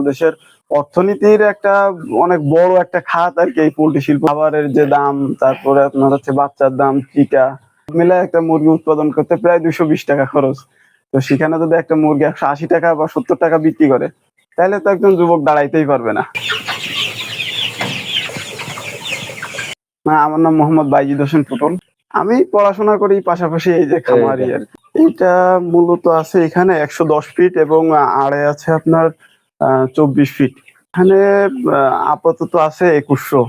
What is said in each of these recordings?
বাংলাদেশের অর্থনীতির একটা অনেক বড় একটা খাত আর কি এই পোল্ট্রি শিল্প। খাবারের যে দাম তারপরে আপনার হচ্ছে বাচ্চার দাম টিকা মিলে একটা মুরগি উৎপাদন করতে প্রায় দুশো বিশ টাকা খরচ। তো সেখানে যদি একটা মুরগি একশো আশি টাকা বা সত্তর টাকা বিক্রি করে তাহলে তো একজন যুবক দাঁড়াইতেই পারবে না। আমার নাম মোহাম্মদ বাইজিদ হোসেন টুটুল আমি পড়াশোনা করি পাশাপাশি এই যে খামারি আর এটা মূলত আছে এখানে একশো দশ ফিট এবং আড়ে আছে আপনার চব্বিশ ফিট এখানে আপাতত আছে একুশশো।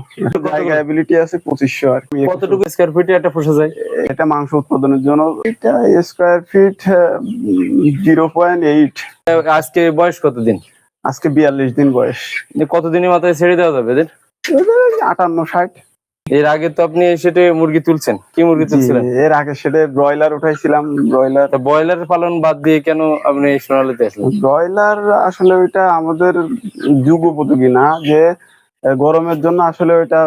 জায়গা অ্যাবিলিটি আছে পঁচিশশো আর কতটুকু স্কোয়ার ফিটে একটা পোষা যায়? এটা মাংস উৎপাদনের জন্য। এটা square feet zero point eight আজকে বয়স কতদিন? আজকে বিয়াল্লিশ দিন বয়স। কতদিনের মাথায় ছেড়ে দেওয়া যাবে এদের? আটান্ন ষাট। এর আগে তো আপনি সেটা মুরগি তুলছেন। কি মুরগি তুলছিলেন? এর আগে সেটা ব্রয়লার উঠাইছিলাম ব্রয়লার। ব্রয়লার পালন বাদ দিয়ে কেন আপনি এই সোনালিতে আসলেন? ব্রয়লার আসলে ওইটা আমাদের যুগ উপযোগী না যে গরমের জন্য আসলে ওইটা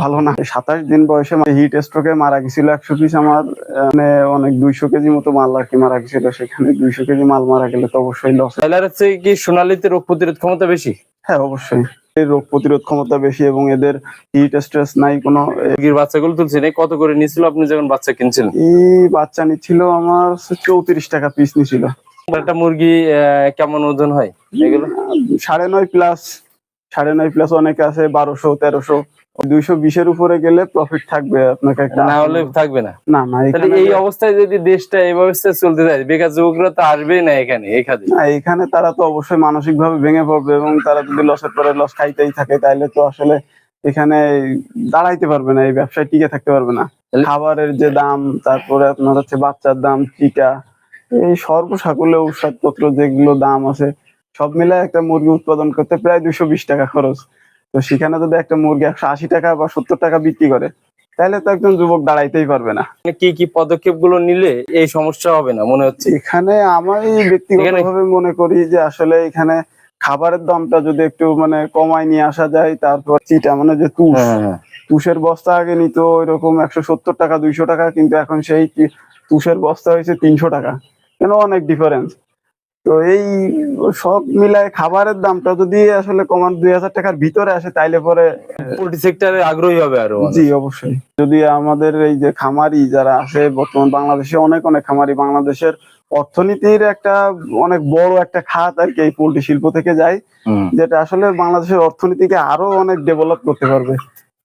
ভালো না। সাতাশ দিন বয়সে হিট স্ট্রোকে মারা গেছিল একশো পিস আমার মানে অনেক দুইশো কেজি মতো মাল আর কি মারা গেছিল। সেখানে দুইশো কেজি মাল মারা গেলে তো অবশ্যই লস ব্রয়লারের চেয়ে কি সোনালিতে রোগ প্রতিরোধ ক্ষমতা বেশি? হ্যাঁ অবশ্যই। রোগ প্রতিরোধ ক্ষমতা বেশি এবং এদের হিট স্ট্রেস নাই কোনো মুরগির বাচ্চাগুলো তুলছেন এই কত করে নিছিল আপনি যখন বাচ্চা কিনছেন এই বাচ্চা নিছিল আমার চৌত্রিশ টাকা পিস নিছিল একটা মুরগি আহ, কেমন ওজন হয় এগুলো? সাড়ে নয় প্লাস সাড়ে নয় প্লাস অনেকে আছে বারোশো তেরোশো দুইশো বিশের উপরে গেলে প্রফিট থাকবে আপনাকে না হলে থাকবে না। না না এই অবস্থায় যদি দেশটা এই অবস্থায় চলতে যায় বেকার যুবকরা তো আসবেই না এখানে এখানে না, এখানে তারা তো অবশ্যই মানসিক ভাবে ভেঙে পড়বে এবং তারা যদি লসের পরে লস খাইতেই থাকে তাহলে তো আসলে এখানে দাঁড়াইতে পারবে না এই ব্যবসায় টিকে থাকতে পারবে না। খাবারের যে দাম তারপরে আপনার হচ্ছে বাচ্চার দাম টিকা এই সর্বসাকুল্য ঔষধপত্র যেগুলো দাম আছে সব মিলে একটা মুরগি উৎপাদন করতে প্রায় দুশো বিশ টাকা খরচ। তো সেখানে যদি একটা মুরগি একশো আশি টাকা বা সত্তর টাকা বিক্রি করে তাহলে তো একজন যুবক দাঁড়াইতেই পারবে না। কি কি পদক্ষেপগুলো নিলে এই সমস্যা হবে না মনে হচ্ছে? এখানে আমি ব্যক্তিগতভাবে মনে করি যে আসলে এখানে খাবারের দামটা যদি একটু মানে কমায় নিয়ে আসা যায় তারপর চিটা মানে যে তুষ হ্যাঁ, তুষের বস্তা আগে নিত ওইরকম একশো সত্তর টাকা দুইশো টাকা কিন্তু এখন সেই তুষের বস্তা হয়েছে তিনশো টাকা। কেন অনেক ডিফারেন্স তো এই সব মিলায় খাবারের দামটা যদি আসলে কমান দুই হাজার টাকার ভিতরে আসে তাইলে পরে পোল্ট্রি সেক্টরে আগ্রহী হবে আরও জি অবশ্যই। যদি আমাদের এই যে খামারি যারা আছে বর্তমান বাংলাদেশে অনেক অনেক খামারি বাংলাদেশের অর্থনীতির একটা অনেক বড় একটা খাত আর কি এই পোল্ট্রি শিল্প থেকে যায়। যেটা আসলে বাংলাদেশের অর্থনীতিকে আরও অনেক ডেভেলপ করতে পারবে।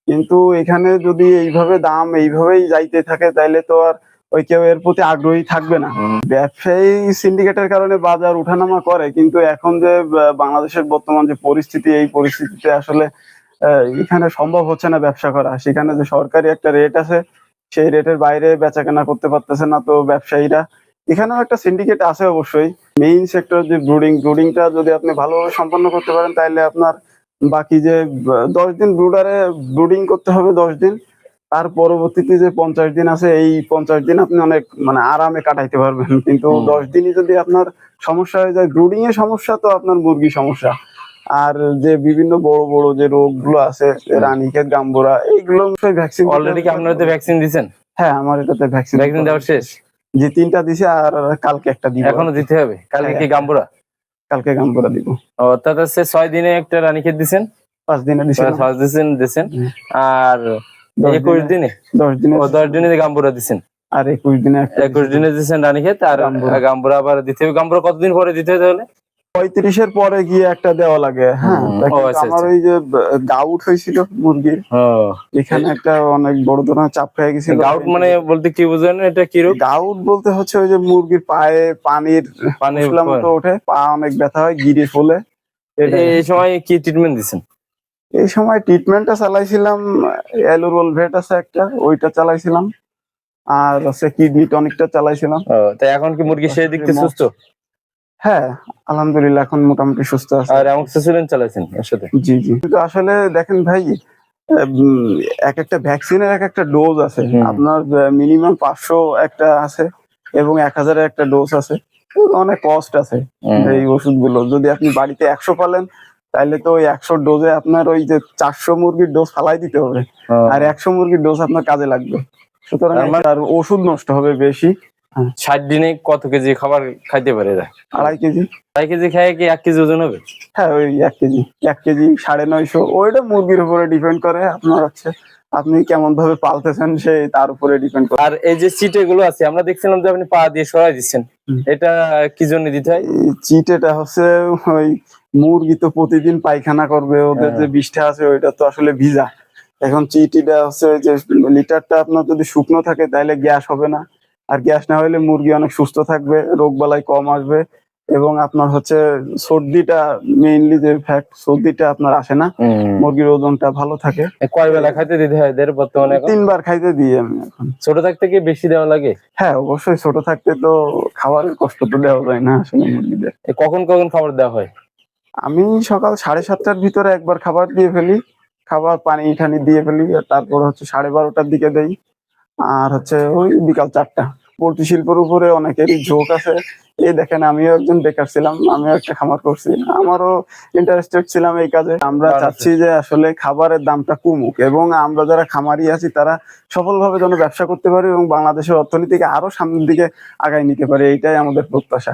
কিন্তু এখানে যদি এইভাবে দাম এইভাবেই যাইতে থাকে তাইলে তো আর ওই কেউ এর প্রতি আগ্রহী থাকবে না। ব্যবসায়ী সিন্ডিকেটের কারণে বাজার উঠানামা করে কিন্তু এখন যে বাংলাদেশের বর্তমান যে পরিস্থিতি এই পরিস্থিতিতে আসলে এখানে সম্ভব হচ্ছে না ব্যবসা করা। সেখানে যে সরকারি একটা রেট আছে সেই রেটের বাইরে বেচা কেনা করতে পারতেছে না তো ব্যবসায়ীরা। এখানেও একটা সিন্ডিকেট আছে অবশ্যই। মেইন সেক্টর যে ব্রুডিং ব্রুডিংটা যদি আপনি ভালোভাবে সম্পন্ন করতে পারেন তাহলে আপনার বাকি যে দশ দিন ব্রুডারে ব্রুডিং করতে হবে দশ দিন। তার পরবর্তীতে যে পঞ্চাশ দিন আছে এই পঞ্চাশ দিন আপনি অনেক মানে আরামে কাটাইতে পারবেন। কিন্তু দশ দিনই যদি আপনার সমস্যা হয়ে যায় ব্রুডিং এর সমস্যা তো আপনার মুরগি সমস্যা। আর যে বিভিন্ন বড় বড় যে রোগগুলো আছে রানীক্ষেত গাম্বুরা এইগুলো ভ্যাকসিন অলরেডি কি আপনারা ভ্যাকসিন দিছেন? হ্যাঁ আমার এটাতে ভ্যাকসিন ভ্যাকসিন দেওয়া শেষ? যে তিনটা দিছে আর কালকে একটা দিব। এখনও দিতে হবে? কালকে কি হ্যাঁ। গাম্বুরা? কালকে গাম্বুরা দিব। অর্থাৎ হচ্ছে ছয় দিনে একটা রানী খেত দিছেন? পাঁচ দিনে দিছে ছয় দিছেন দিছেন। আর একুশ দিনে- দশ দিনে দশ দিনে গাম্বুরা দিছেন? আর একুশ দিনে একুশ দিনে দিচ্ছেন রানী খেত আর গাম্বুরা। আবার দিতে হবে। গাম্বুরা কতদিন পরে দিতে হবে তাহলে? পঁয়ত্রিশের পরে গিয়ে একটা দেওয়া লাগে। হ্যাঁ আচ্ছা, আমার আচ্ছা। ওই যে গাউট হয়েছিল মুরগির। এখানে একটা অনেক বড় ধরনের চাপ খেয়ে গেছিল। গাউট মানে বলতে কি বুঝেন এটা কি গাউট বলতে হচ্ছে ওই যে মুরগির পায়ে পানির পানির মতো ওঠে পা অনেক ব্যথা হয় গিরে ফোলে। এটা এই সময় কি ট্রিটমেন্ট দিচ্ছেন এই সময় ট্রিটমেন্টটা চালাইছিলাম অ্যালোরোল ভেট আছে একটা ওইটা চালাইছিলাম। আর আছে কিডনি টনিকটা চালাইছিলাম। তাই এখন কি মুরগি সেই দিক থেকে সুস্থ? হ্যাঁ আলহামদুলিল্লাহ এখন মোটামুটি সুস্থ আছে। আর অ্যামক্সিসিলিন চালাইছেন এর সাথে? জি জি। কিন্তু আসলে দেখেন ভাই এক একটা ভ্যাকসিনের এক একটা ডোজ আছে। আপনার মিনিমাম পাঁচশো একটা আছে এবং এক হাজারের একটা ডোজ আছে। অনেক কস্ট আছে। এই ওষুধগুলো। যদি আপনি বাড়িতে একশো পালেন তাহলে তো ওই একশো ডোজে আপনার ওই যে চারশো মুরগির ডোজ ফালাই দিতে হবে। আর একশো মুরগির ডোজ আপনার কাজে লাগবে। সুতরাং তার মানে- আর ওষুধ নষ্ট হবে বেশি। হ্যাঁ। ষাট দিনে কত কেজি খাবার খাইতে পারে আড়াই কেজি। আড়াই কেজি খায় কি এক কেজি ওজন হবে? হ্যাঁ ওই এক কেজি। এক কেজি সাড়ে নয়শো। ওইটা মুরগির উপরে ডিপেন্ড করে। আপনার হচ্ছে আপনি কেমন ভাবে পালতেছেন সে তার উপরে ডিপেন্ড করে। আর এই যে সিটে গুলো আছে আমরা দেখছিলাম যে আপনি পা দিয়ে সরাই দিচ্ছেন। এটা কি জন্য দিতে হয়? চিটেটা হচ্ছে ওই মুরগি তো প্রতিদিন পায়খানা করবে ওদের হ্যাঁ। যে বিষটা আছে ওইটা তো আসলে ভিজা। এখন চিটিটা হচ্ছে যে লিটারটা আপনার যদি শুকনো থাকে তাহলে গ্যাস হবে না। আর গ্যাস না হলে মুরগি অনেক সুস্থ থাকবে রোগ বালাই কম আসবে এবং আপনার হচ্ছে সর্দিটা মেইনলি যে ফ্যাক্ট সর্দিটা আপনার আসে না। মুরগির ওজনটা ভালো থাকে। কয় বেলা খাইতে দিতে হয় এদের বর্তমানে তিনবার খাইতে দিই আমি এখন। ছোট থাকতে কি বেশি দেওয়া লাগে? হ্যাঁ অবশ্যই ছোট থাকতে তো খাবারের কষ্ট তো দেওয়া যায় না আসলে মুরগিদের। কখন কখন খাবার দেওয়া হয়? আমি সকাল সাড়ে সাতটার ভিতরে একবার খাবার দিয়ে ফেলি। খাবার পানি ঠানি দিয়ে ফেলি আর তারপর হচ্ছে সাড়ে বারোটার দিকে দেই। আর হচ্ছে ওই বিকাল চারটা। পোলট্রি শিল্পের উপরে অনেকেরই ঝোঁক আছে। এই দেখেন আমিও একজন বেকার ছিলাম আমিও একটা খামার করছি। আমারও ইন্টারেস্টেড ছিলাম এই কাজে। আমরা চাচ্ছি যে আসলে খাবারের দামটা কমুক এবং আমরা যারা খামারি আছি তারা সফলভাবে যেন ব্যবসা করতে পারি এবং বাংলাদেশের অর্থনীতিকে আরও সামনের দিকে আগায় নিতে পারি। এইটাই আমাদের প্রত্যাশা।